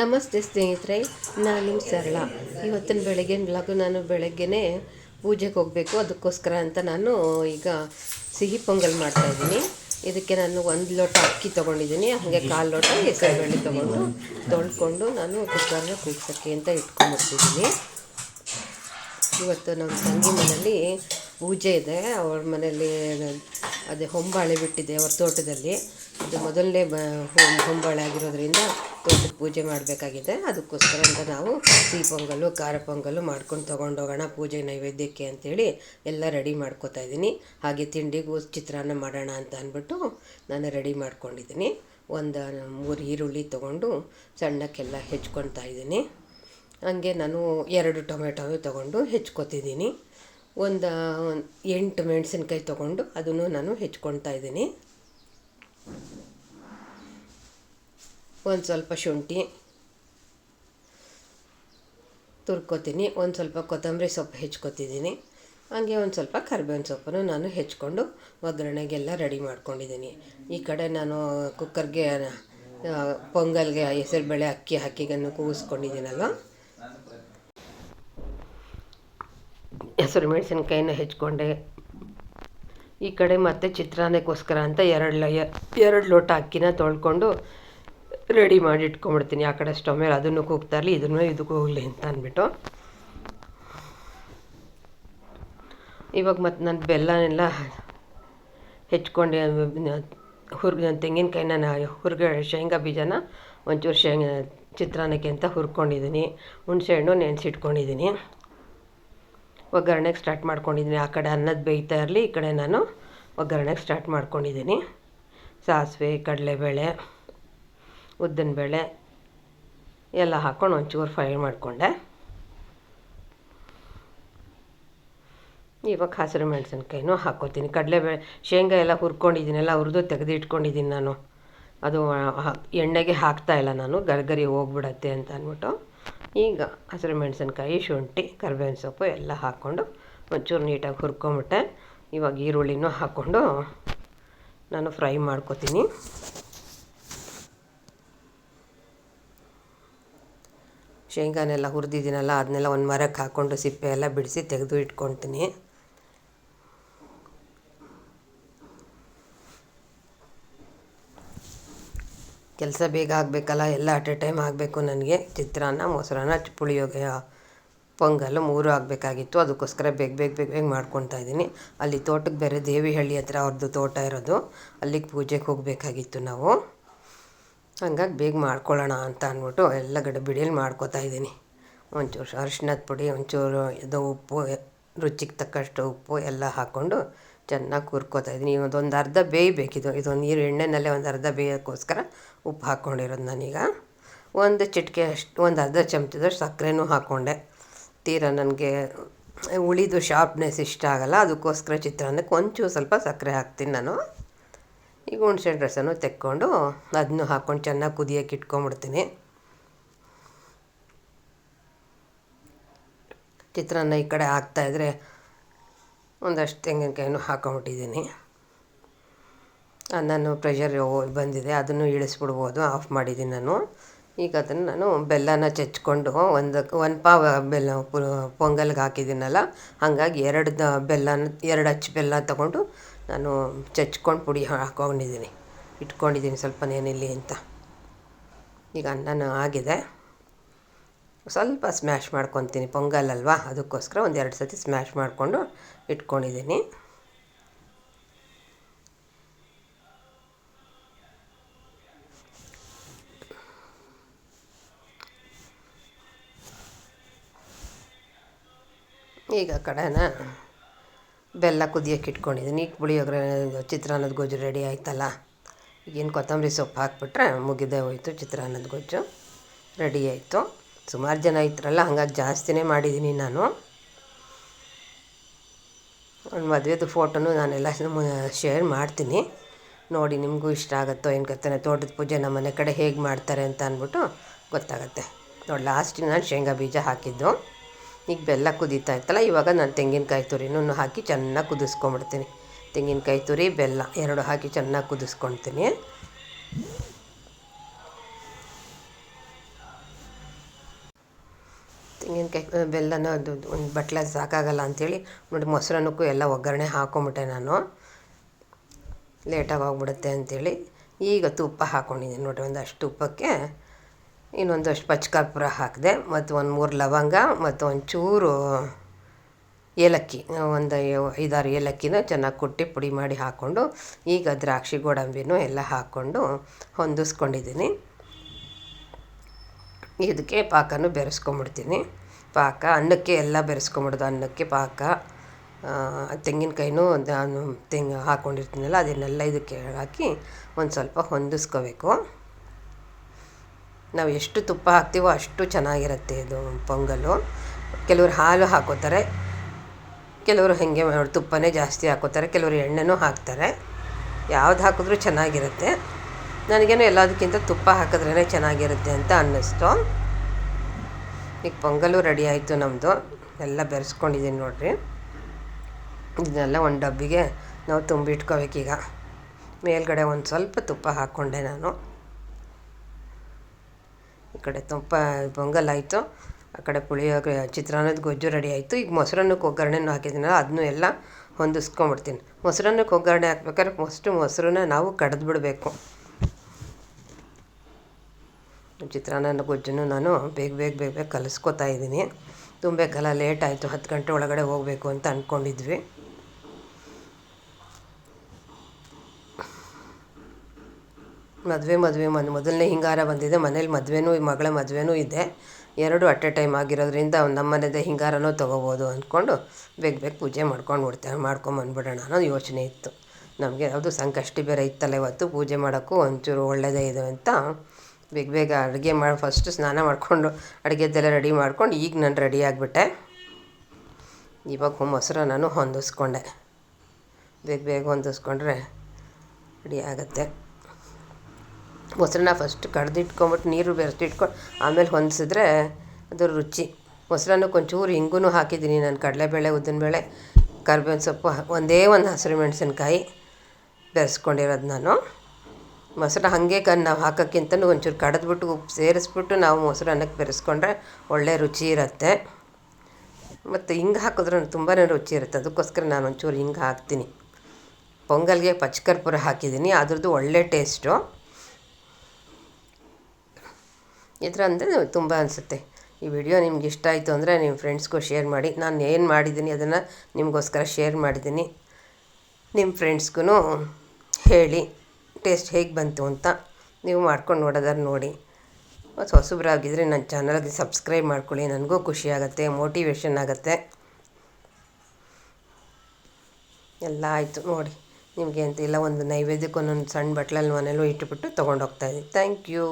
ನಮಸ್ತೆ ಸ್ನೇಹಿತರೆ, ನಾನು ಸರಳ. ಇವತ್ತಿನ ಬೆಳಗ್ಗೆ, ಲಗು ನಾನು ಬೆಳಗ್ಗೆನೇ ಪೂಜೆಗೆ ಹೋಗಬೇಕು. ಅದಕ್ಕೋಸ್ಕರ ಅಂತ ನಾನು ಈಗ ಸಿಹಿ ಪೊಂಗಲ್ ಮಾಡ್ತಾಯಿದ್ದೀನಿ ಇದಕ್ಕೆ ನಾನು ಒಂದು ಲೋಟ ಅಕ್ಕಿ ತೊಗೊಂಡಿದ್ದೀನಿ. ಹಾಗೆ ಕಾಲು ಲೋಟ ಹೆಸರುಬೇಳೆ ತೊಗೊಂಡು ತೊಳ್ಕೊಂಡು ನಾನು ಕುಕ್ಕರ್ನ ಕೂಗ್ಸೋಕ್ಕೆ ಅಂತ ಇಟ್ಕೊಂಡ್ಬಿಡ್ತಿದ್ದೀನಿ. ಇವತ್ತು ನಮ್ಮ ತಂಗಿ ಮನೇಲಿ ಪೂಜೆ ಇದೆ. ಅವ್ರ ಮನೇಲಿ ಅದೇ ಹೊಂಬಾಳೆ ಬಿಟ್ಟಿದೆ ಅವ್ರ ತೋಟದಲ್ಲಿ. ಅದು ಮೊದಲನೇ ಬ ಹೊಂಬಾಳೆ ಆಗಿರೋದ್ರಿಂದ ತೋಟದ ಪೂಜೆ ಮಾಡಬೇಕಾಗಿದೆ. ಅದಕ್ಕೋಸ್ಕರ ಅಂತ ನಾವು ಸಿಹಿ ಪೊಂಗಲ್ಲು ಖಾರ ಪೊಂಗಲ್ಲು ಮಾಡ್ಕೊಂಡು ತೊಗೊಂಡೋಗೋಣ ಪೂಜೆ ನೈವೇದ್ಯಕ್ಕೆ ಅಂಥೇಳಿ ಎಲ್ಲ ರೆಡಿ ಮಾಡ್ಕೋತಾ ಇದ್ದೀನಿ. ಹಾಗೆ ತಿಂಡಿಗೂ ಚಿತ್ರಾನ್ನ ಮಾಡೋಣ ಅಂತ ಅಂದ್ಬಿಟ್ಟು ನಾನು ರೆಡಿ ಮಾಡ್ಕೊಂಡಿದ್ದೀನಿ. ಒಂದು ಮೂರು ಈರುಳ್ಳಿ ತೊಗೊಂಡು ಸಣ್ಣಕ್ಕೆಲ್ಲ ಹೆಚ್ಕೊತಾ ಇದ್ದೀನಿ. ಹಂಗೆ ನಾನು ಎರಡು ಟೊಮೆಟೊ ತೊಗೊಂಡು ಹೆಚ್ಕೊತಿದ್ದೀನಿ. ಒಂದು ಎಂಟು ಮೆಣಸಿನ್ಕಾಯಿ ತೊಗೊಂಡು ಅದನ್ನು ನಾನು ಹೆಚ್ಕೊತಾ ಇದ್ದೀನಿ. ಒಂದು ಸ್ವಲ್ಪ ಶುಂಠಿ ತುರ್ಕೋತೀನಿ, ಒಂದು ಸ್ವಲ್ಪ ಕೊತ್ತಂಬರಿ ಸೊಪ್ಪು ಹೆಚ್ಕೊತಿದ್ದೀನಿ. ಹಾಗೆ ಒಂದು ಸ್ವಲ್ಪ ಕರಿಬೇವಿನ ಸೊಪ್ಪನ್ನು ನಾನು ಹೆಚ್ಕೊಂಡು ಒಗ್ಗರಣೆಗೆಲ್ಲ ರೆಡಿ ಮಾಡ್ಕೊಂಡಿದ್ದೀನಿ. ಈ ಕಡೆ ನಾನು ಕುಕ್ಕರ್ಗೆ ಪೊಂಗಲ್ಗೆ, ಹೆಸರುಬೇಳೆ ಅಕ್ಕಿ ಹಾಕಿಗನ್ನು ಕೂಗಿಸ್ಕೊಂಡಿದ್ದೀನಲ್ಲ. ಹೆಸರು ಮೆಣಸಿನ್ಕಾಯಿನ ಹೆಚ್ಕೊಂಡೆ. ಈ ಕಡೆ ಮತ್ತೆ ಚಿತ್ರಾನ್ನಕ್ಕೋಸ್ಕರ ಅಂತ ಎರಡು ಲ ಎರಡು ಲೋಟ ಅಕ್ಕಿನ ತೊಳ್ಕೊಂಡು ರೆಡಿ ಮಾಡಿ ಇಟ್ಕೊಂಡ್ಬಿಡ್ತೀನಿ. ಆ ಕಡೆ ಸ್ಟವ್ ಮೇಲೆ ಅದನ್ನು ಕೂಗ್ತಾ ಇರಲಿ, ಇದನ್ನು ಇದಕ್ಕೂ ಹೋಗಲಿ ಅಂತ ಅಂದ್ಬಿಟ್ಟು. ಇವಾಗ ಮತ್ತು ನಾನು ಬೆಲ್ಲನೆಲ್ಲ ಹೆಚ್ಕೊಂಡು ಹುರ್ ತೆಂಗಿನಕಾಯಿನ ನಾ ಹುರ್ಗ ಶೇಂಗಾ ಬೀಜನ, ಒಂಚೂರು ಶೇಂಗಾ ಚಿತ್ರಾನ್ನಕ್ಕೆ ಅಂತ ಹುರ್ಕೊಂಡಿದ್ದೀನಿ. ಹುಣಸೆಹಣ್ಣು ನೆನೆಸಿಟ್ಕೊಂಡಿದ್ದೀನಿ. ಒಗ್ಗರಣೆಗೆ ಸ್ಟಾರ್ಟ್ ಮಾಡ್ಕೊಂಡಿದ್ದೀನಿ. ಆ ಕಡೆ ಅನ್ನದ ಬೇಯ್ತಾ ಇರಲಿ, ಈ ಕಡೆ ನಾನು ಒಗ್ಗರಣೆಗೆ ಸ್ಟಾರ್ಟ್ ಮಾಡ್ಕೊಂಡಿದ್ದೀನಿ. ಸಾಸಿವೆ, ಕಡಲೆಬೇಳೆ. ಉದ್ದಿನಬೇಳೆ ಎಲ್ಲ ಹಾಕ್ಕೊಂಡು ಒಂಚೂರು ಫ್ರೈ ಮಾಡಿಕೊಂಡೆ. ಇವಾಗ ಹಸಿರು ಮೆಣಸಿನ್ಕಾಯಿನೂ ಹಾಕ್ಕೋತೀನಿ. ಕಡಲೆಬೇಳೆ, ಶೇಂಗಾ ಎಲ್ಲ ಹುರ್ಕೊಂಡಿದ್ದೀನಲ್ಲ ಹುರಿದು ತೆಗೆದು ಇಟ್ಕೊಂಡಿದ್ದೀನಿ ನಾನು. ಅದು ಎಣ್ಣೆಗೆ ಹಾಕ್ತಾ ಇಲ್ಲ ನಾನು. ಗರ್ಗರಿ ಹೋಗ್ಬಿಡತ್ತೆ ಅಂತ ಅಂದ್ಬಿಟ್ಟು ಈಗ ಹಸಿರು ಮೆಣಸಿನ್ಕಾಯಿ, ಶುಂಠಿ, ಕರ್ಬೇವಿನ ಸೊಪ್ಪು ಎಲ್ಲ ಹಾಕ್ಕೊಂಡು ಒಂಚೂರು ನೀಟಾಗಿ ಹುರ್ಕೊಂಬಿಟ್ಟೆ. ಇವಾಗ ಈರುಳ್ಳಿನೂ ಹಾಕ್ಕೊಂಡು ನಾನು ಫ್ರೈ ಮಾಡ್ಕೊತೀನಿ. ಶೇಂಗಾನೆಲ್ಲ ಹುರಿದಿದ್ದೀನಲ್ಲ, ಅದನ್ನೆಲ್ಲ ಒಂದು ಮರಕ್ಕೆ ಹಾಕ್ಕೊಂಡು ಸಿಪ್ಪೆ ಎಲ್ಲ ಬಿಡಿಸಿ ತೆಗೆದು ಇಟ್ಕೊತೀನಿ. ಕೆಲಸ ಬೇಗ ಆಗಬೇಕಲ್ಲ, ಎಲ್ಲ ಅಟ್ ಎ ಟೈಮ್ ಆಗಬೇಕು ನನಗೆ. ಚಿತ್ರಾನ್ನ, ಮೊಸರನ್ನ ಪುಳಿಯೋಗ ಪೊಂಗಲ್ಲು ಪೊಂಗಲ್ ಮೂರು ಆಗಬೇಕಾಗಿತ್ತು. ಅದಕ್ಕೋಸ್ಕರ ಬೇಗ ಬೇಗ ಬೇಗ ಬೇಗ ಮಾಡ್ಕೊತಾ ಇದ್ದೀನಿ. ಅಲ್ಲಿ ತೋಟಕ್ಕೆ ಬೇರೆ ದೇವಿಹಳ್ಳಿ ಹತ್ರ ಅವ್ರದ್ದು ತೋಟ ಇರೋದು. ಅಲ್ಲಿಗೆ ಪೂಜೆಗೆ ಹೋಗಬೇಕಾಗಿತ್ತು ನಾವು. ಹಂಗಾಗಿ ಬೇಗ ಮಾಡ್ಕೊಳ್ಳೋಣ ಅಂತ ಅಂದ್ಬಿಟ್ಟು ಎಲ್ಲ ಗಡಿಬಿಡಿಯಲ್ಲಿ ಮಾಡ್ಕೋತಾ ಇದ್ದೀನಿ. ಒಂಚೂರು ಅರಿಶಿನದ ಪುಡಿ, ಒಂಚೂರು ಇದು ಉಪ್ಪು, ರುಚಿಗೆ ತಕ್ಕಷ್ಟು ಉಪ್ಪು ಎಲ್ಲ ಹಾಕ್ಕೊಂಡು ಚೆನ್ನಾಗಿ ಕುರ್ಕೋತಾ ಇದ್ದೀನಿ. ಇದೊಂದು ಅರ್ಧ ಬೇಯಬೇಕಿದು. ಇದೊಂದು ನೀರು ಎಣ್ಣೆನಲ್ಲೇ ಒಂದು ಅರ್ಧ ಬೇಯೋಕ್ಕೋಸ್ಕರ ಉಪ್ಪು ಹಾಕ್ಕೊಂಡಿರೋದು ನಾನೀಗ. ಒಂದು ಚಿಟಿಕೆ ಅಷ್ಟು, ಒಂದು ಅರ್ಧ ಚಮಚದಷ್ಟು ಸಕ್ಕರೆನೂ ಹಾಕ್ಕೊಂಡೆ. ತೀರಾ ನನಗೆ ಉಳಿದು ಶಾರ್ಪ್ನೆಸ್ ಇಷ್ಟ ಆಗಲ್ಲ. ಅದಕ್ಕೋಸ್ಕರ ಚಿತ್ರಾನ್ನಕ್ಕೆ ಒಂಚೂರು ಸ್ವಲ್ಪ ಸಕ್ಕರೆ ಹಾಕ್ತೀನಿ ನಾನು. ಈಗ ಹುಣ್ಸೆ ರಸನೂ ತೆಕ್ಕೊಂಡು ಅದನ್ನು ಹಾಕ್ಕೊಂಡು ಚೆನ್ನಾಗಿ ಕುದಿಯೋಕೆ ಇಟ್ಕೊಂಬಿಡ್ತೀನಿ. ಚಿತ್ರಾನ್ನ ಈ ಕಡೆ ಹಾಕ್ತಾಯಿದ್ರೆ ಒಂದಷ್ಟು ತೆಂಗಿನಕಾಯಿನೂ ಹಾಕೊಂಬಿಟ್ಟಿದ್ದೀನಿ. ನಾನು ಪ್ರೆಷರ್ ಬಂದಿದೆ, ಅದನ್ನು ಇಳಿಸ್ಬಿಡ್ಬೋದು ಆಫ್ ಮಾಡಿದ್ದೀನಿ ನಾನು. ಈಗ ಅದನ್ನು ನಾನು ಬೆಲ್ಲನ ಚಚ್ಕೊಂಡು ಒಂದು ಒಂದು ಪಾವ್ ಬೆಲ್ಲ ಪೊಂಗಲ್ಗೆ ಹಾಕಿದ್ದೀನಲ್ಲ, ಹಾಗಾಗಿ ಎರಡು ಬೆಲ್ಲನ, ಎರಡು ಅಚ್ಚು ಬೆಲ್ಲ ತಗೊಂಡು ನಾನು ಚಚ್ಕೊಂಡು ಪುಡಿ ಹಾಕೊಂಡಿದ್ದೀನಿ ಇಟ್ಕೊಂಡಿದ್ದೀನಿ ಸ್ವಲ್ಪ ನೇನಿಲ್ಲಿ ಅಂತ. ಈಗ ಅನ್ನನೂ ಆಗಿದೆ. ಸ್ವಲ್ಪ ಸ್ಮ್ಯಾಶ್ ಮಾಡ್ಕೊತೀನಿ. ಪೊಂಗಲ್ ಅಲ್ವಾ? ಅದಕ್ಕೋಸ್ಕರ ಒಂದು ಎರಡು ಸ್ಮ್ಯಾಶ್ ಮಾಡಿಕೊಂಡು ಇಟ್ಕೊಂಡಿದ್ದೀನಿ. ಈಗ ಕಡೆನ ಬೆಲ್ಲ ಕುದಿಯೋಕೆ ಇಟ್ಕೊಂಡಿದ್ದೀನಿ. ಈಗ ಪುಳಿಯೋಗರೆ ಚಿತ್ರಾನ್ನದ ಗೊಜ್ಜು ರೆಡಿ ಆಯ್ತಲ್ಲ? ಈಗೇನು ಕೊತ್ತಂಬರಿ ಸೊಪ್ಪು ಹಾಕ್ಬಿಟ್ರೆ ಮುಗಿದೇ ಹೋಯ್ತು, ಚಿತ್ರಾನ್ನದ ಗೊಜ್ಜು ರೆಡಿ ಆಯಿತು. ಸುಮಾರು ಜನ ಇದ್ರಲ್ಲ, ಹಂಗಾಗಿ ಜಾಸ್ತಿನೇ ಮಾಡಿದ್ದೀನಿ ನಾನು. ಒಂದು ಮದುವೆದು ಫೋಟೋನು ನಾನೆಲ್ಲ ಶೇರ್ ಮಾಡ್ತೀನಿ. ನೋಡಿ ನಿಮಗೂ ಇಷ್ಟ ಆಗುತ್ತೋ ಏನು ಕತ್ತನೆ ತೋಟದ ಪೂಜೆ ನಮ್ಮ ಮನೆ ಕಡೆ ಹೇಗೆ ಮಾಡ್ತಾರೆ ಅಂತ ಅಂದ್ಬಿಟ್ಟು ಗೊತ್ತಾಗುತ್ತೆ. ನೋಡಿ ಲಾಸ್ಟಿಗೆ ನಾನು ಶೇಂಗಾ ಬೀಜ ಹಾಕಿದ್ದು. ಈಗ ಬೆಲ್ಲ ಕುದೀತಾ ಇತ್ತಲ್ಲ, ಇವಾಗ ನಾನು ತೆಂಗಿನಕಾಯಿ ತುರಿನೂ ಹಾಕಿ ಚೆನ್ನಾಗಿ ಕುದಿಸ್ಕೊಂಬಿಡ್ತೀನಿ ತೆಂಗಿನಕಾಯಿ ತುರಿ, ಬೆಲ್ಲ ಎರಡು ಹಾಕಿ ಚೆನ್ನಾಗಿ ಕುದಿಸ್ಕೊಳ್ತೀನಿ ತೆಂಗಿನಕಾಯಿ ಬೆಲ್ಲನ ಅದು ಒಂದು ಬಟ್ಲ ಸಾಕಾಗಲ್ಲ ಅಂಥೇಳಿ ನೋಡಿ ಮೊಸರನ್ನಕ್ಕೂ ಎಲ್ಲ ಒಗ್ಗರಣೆ ಹಾಕೊಂಬಿಟ್ಟೆ ನಾನು. ಲೇಟಾಗಿ ಹೋಗ್ಬಿಡುತ್ತೆ ಅಂಥೇಳಿ ಈಗ ತುಪ್ಪ ಹಾಕ್ಕೊಂಡಿದ್ದೀನಿ ನೋಡಿರಿ ಒಂದಷ್ಟು ತುಪ್ಪಕ್ಕೆ. ಇನ್ನೊಂದಷ್ಟು ಪಚ್ಕರ್ಪೂರ ಹಾಕಿದೆ, ಮತ್ತು ಒಂದು ಮೂರು ಲವಂಗ, ಮತ್ತು ಒಂಚೂರು ಏಲಕ್ಕಿ, ಒಂದು ಐದಾರು ಏಲಕ್ಕಿನ ಚೆನ್ನಾಗಿ ಕುಟ್ಟಿ ಪುಡಿ ಮಾಡಿ ಹಾಕ್ಕೊಂಡು, ಈಗ ದ್ರಾಕ್ಷಿ ಗೋಡಂಬಿನೂ ಎಲ್ಲ ಹಾಕ್ಕೊಂಡು ಹೊಂದಿಸ್ಕೊಂಡಿದ್ದೀನಿ. ಇದಕ್ಕೆ ಪಾಕನೂ ಬೆರೆಸ್ಕೊಂಬಿಡ್ತೀನಿ. ಪಾಕ, ಅನ್ನಕ್ಕೆ ಎಲ್ಲ ಬೆರೆಸ್ಕೊಂಬಿಡೋದು. ಅನ್ನಕ್ಕೆ ಪಾಕ ತೆಂಗಿನಕಾಯಿನೂ ತೆಂಗು ಹಾಕ್ಕೊಂಡಿರ್ತೀನಲ್ಲ ಅದನ್ನೆಲ್ಲ ಇದಕ್ಕೆ ಹಾಕಿ ಒಂದು ಸ್ವಲ್ಪ ಹೊಂದಿಸ್ಕೋಬೇಕು. ನಾವು ಎಷ್ಟು ತುಪ್ಪ ಹಾಕ್ತೀವೋ ಅಷ್ಟು ಚೆನ್ನಾಗಿರುತ್ತೆ ಇದು ಪೊಂಗಲ್ಲು ಕೆಲವರು ಹಾಲು ಹಾಕೋತಾರೆ, ಕೆಲವರು ಹಾಗೆ ತುಪ್ಪನೇ ಜಾಸ್ತಿ ಹಾಕೋತಾರೆ, ಕೆಲವರು ಎಣ್ಣೆನೂ ಹಾಕ್ತಾರೆ. ಯಾವ್ದು ಹಾಕಿದ್ರೂ ಚೆನ್ನಾಗಿರುತ್ತೆ. ನನಗೇನು ಎಲ್ಲದಕ್ಕಿಂತ ತುಪ್ಪ ಹಾಕಿದ್ರೇ ಚೆನ್ನಾಗಿರುತ್ತೆ ಅಂತ ಅನ್ನಿಸ್ತು. ಈಗ ಪೊಂಗಲ್ಲು ರೆಡಿ ಆಯಿತು ನಮ್ಮದು ಎಲ್ಲ ಬೆರೆಸ್ಕೊಂಡಿದ್ದೀನಿ ನೋಡಿರಿ. ಇದನ್ನೆಲ್ಲ ಒಂದು ಡಬ್ಬಿಗೆ ನಾವು ತುಂಬಿಟ್ಕೋಬೇಕೀಗ. ಮೇಲ್ಗಡೆ ಒಂದು ಸ್ವಲ್ಪ ತುಪ್ಪ ಹಾಕ್ಕೊಂಡೆ ನಾನು. ಕಡೆ ತುಪ್ಪ ಪೊಂಗಲ್ ಆಯಿತು. ಆ ಕಡೆ ಪುಳಿಯೋಗರೆ ಚಿತ್ರಾನ್ನದ ಗೊಜ್ಜು ರೆಡಿ ಆಯಿತು. ಈಗ ಮೊಸರನ್ನಕ್ಕೆ ಒಗ್ಗರಣೆನೂ ಹಾಕಿದ್ದೀನಲ್ಲ ಅದನ್ನೂ ಎಲ್ಲ ಹೊಂದಿಸ್ಕೊಂಬಿಡ್ತೀನಿ ಮೊಸರನ್ನಕ್ಕೆ ಒಗ್ಗರಣೆ ಹಾಕ್ಬೇಕಾದ್ರೆ ಫಸ್ಟು ಮೊಸರನ್ನ ನಾವು ಕಡೆದು ಬಿಡಬೇಕು. ಚಿತ್ರಾನ್ನ ಗೊಜ್ಜನ್ನು ನಾನು ಬೇಗ ಬೇಗ ಬೇಗ ಬೇಗ ಕಲಿಸ್ಕೊತಾ ಇದ್ದೀನಿ. ತುಂಬೇಕಲ್ಲ ಲೇಟ್ ಆಯಿತು. ಹತ್ತು ಗಂಟೆ ಒಳಗಡೆ ಹೋಗಬೇಕು ಅಂತ ಅಂದ್ಕೊಂಡಿದ್ವಿ ಮದುವೆ ಮದುವೆ, ಮನ್, ಮೊದಲನೇ ಹಿಂಗಾರ ಬಂದಿದೆ. ಮನೇಲಿ ಮದುವೆನೂ, ಮಗಳ ಮದುವೆನೂ ಇದೆ. ಎರಡು ಅಟ್ ಎ ಟೈಮ್ ಆಗಿರೋದ್ರಿಂದ ನಮ್ಮ ಮನೆದೇ ಹಿಂಗಾರನೂ ತೊಗೋಬೋದು ಅಂದ್ಕೊಂಡು ಬೇಗ ಬೇಗ ಪೂಜೆ ಮಾಡ್ಕೊಂಡು ಬಿಡ್ತೇವೆ. ಮಾಡ್ಕೊಂಬಂದ್ಬಿಡೋಣ ಅನ್ನೋದು ಯೋಚನೆ ಇತ್ತು. ನಮಗೆ ಯಾವುದು ಸಂಕಷ್ಟಿ ಬೇರೆ ಇತ್ತಲ್ಲ ಇವತ್ತು. ಪೂಜೆ ಮಾಡೋಕ್ಕೂ ಒಂಚೂರು ಒಳ್ಳೆಯದೇ ಇದು ಅಂತ ಬೇಗ ಬೇಗ ಅಡುಗೆ ಮಾಡಿ ಫಸ್ಟ್ ಸ್ನಾನ ಮಾಡಿಕೊಂಡು ಅಡುಗೆದ್ದೆಲ್ಲ ರೆಡಿ ಮಾಡ್ಕೊಂಡು ಈಗ ನಾನು ರೆಡಿ ಆಗಿಬಿಟ್ಟೆ. ಇವಾಗ ಮೊಸರು ನಾನು ಹೊಂದಿಸ್ಕೊಂಡೆ. ಬೇಗ ಬೇಗ ಹೊಂದಿಸ್ಕೊಂಡ್ರೆ ರೆಡಿ ಆಗುತ್ತೆ. ಮೊಸರನ್ನ ಫಸ್ಟ್ ಕಡ್ದಿಟ್ಕೊಂಬಿಟ್ಟು ನೀರು ಬೆರೆಸಿಟ್ಕೊಂಡು ಆಮೇಲೆ ಹೊಂದಿಸಿದ್ರೆ ಅದು ರುಚಿ. ಮೊಸರನ್ನ ಒಂಚೂರು ಹಿಂಗೂ ಹಾಕಿದ್ದೀನಿ ನಾನು, ಕಡಲೆಬೇಳೆ, ಉದ್ದಿನಬೇಳೆ, ಕರ್ಬೇವಿನ ಸೊಪ್ಪು ಒಂದೇ ಒಂದು ಹಸಿರು ಮೆಣಸಿನ್ಕಾಯಿ ಬೆರೆಸ್ಕೊಂಡಿರೋದು ನಾನು. ಮೊಸರು ಹಾಗೆ ಕ, ನಾವು ಹಾಕೋಕ್ಕಿಂತನೂ ಒಂಚೂರು ಕಡಿದ್ಬಿಟ್ಟು ಉಪ್ಪು ಸೇರಿಸ್ಬಿಟ್ಟು ನಾವು ಮೊಸರನ್ನಕ್ಕೆ ಬೆರೆಸ್ಕೊಂಡ್ರೆ ಒಳ್ಳೆ ರುಚಿ ಇರುತ್ತೆ. ಮತ್ತು ಹಿಂಗೆ ಹಾಕಿದ್ರೂ ತುಂಬಾ ರುಚಿ ಇರುತ್ತೆ. ಅದಕ್ಕೋಸ್ಕರ ನಾನು ಒಂಚೂರು ಹಿಂಗೆ ಹಾಕ್ತೀನಿ. ಪೊಂಗಲ್ಗೆ ಪಚ್ಕರ್ಪೂರ ಹಾಕಿದ್ದೀನಿ. ಅದ್ರದ್ದು ಒಳ್ಳೆ ಟೇಸ್ಟು ಇದರಂದರೆ ತುಂಬ ಅನಿಸುತ್ತೆ. ಈ ವಿಡಿಯೋ ನಿಮ್ಗೆ ಇಷ್ಟ ಆಯಿತು ಅಂದರೆ ನಿಮ್ಮ ಫ್ರೆಂಡ್ಸ್ಗೂ ಶೇರ್ ಮಾಡಿ. ನಾನು ಏನು ಮಾಡಿದ್ದೀನಿ ಅದನ್ನು ನಿಮಗೋಸ್ಕರ ಶೇರ್ ಮಾಡಿದ್ದೀನಿ. ನಿಮ್ಮ ಫ್ರೆಂಡ್ಸ್ಗೂ ಹೇಳಿ. ಟೇಸ್ಟ್ ಹೇಗೆ ಬಂತು ಅಂತ ನೀವು ಮಾಡ್ಕೊಂಡು ನೋಡೋದಾರ ನೋಡಿ. ಮತ್ತು ಹೊಸಬ್ರಾಗಿದ್ದರೆ ನನ್ನ ಚಾನಲ್ಗೆ ಸಬ್ಸ್ಕ್ರೈಬ್ ಮಾಡ್ಕೊಳ್ಳಿ. ನನಗೂ ಖುಷಿ ಆಗುತ್ತೆ ಮೋಟಿವೇಶನ್ ಆಗುತ್ತೆ. ಎಲ್ಲ ಆಯಿತು ನೋಡಿ. ನಿಮಗೆ ಅಂತ ಇಲ್ಲ, ಒಂದು ನೈವೇದ್ಯಕ್ಕೆ ಒಂದೊಂದು ಸಣ್ಣ ಬಟ್ಲಲ್ಲಿ ಮನೇಲೂ ಇಟ್ಟುಬಿಟ್ಟು ತೊಗೊಂಡೋಗ್ತಾಯಿದ್ದೀನಿ ಥ್ಯಾಂಕ್ ಯು